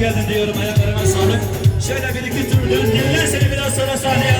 geldin diyorum. Ayaklarına sağlık. Şöyle bir iki tur dön dinlen seni biraz sonra sahneye.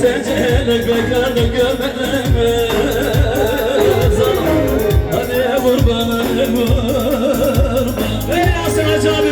seceler bekarlı gömeleme Hadi vur bana vur Ey Aslan Hacı abi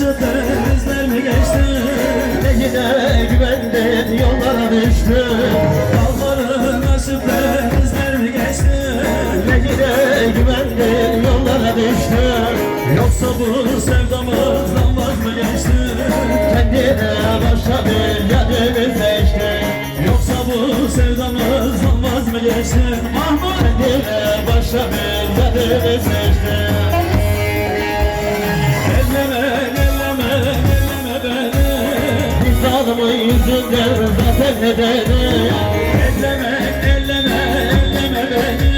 Denizler mi geçti? Ne yine güvendin yollara Dağların aşık denizler mi geçti? Ne yine güvendin yollara düştün Yoksa bu sevdamızdan vaz mı geçti? Kendine başka bir yönümü seçtin Yoksa bu sevdamızdan vaz mı geçti? Kendine başka bir yönümü seçtin zaten nedeni Elleme, elleme, elleme beni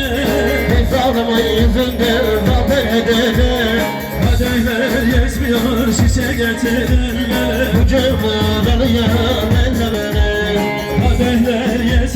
Bir zalimin yüzünden zaten nedeni Kadehler yetmiyor şişe getirin Bu cümle beni yan Kadehler yetmiyor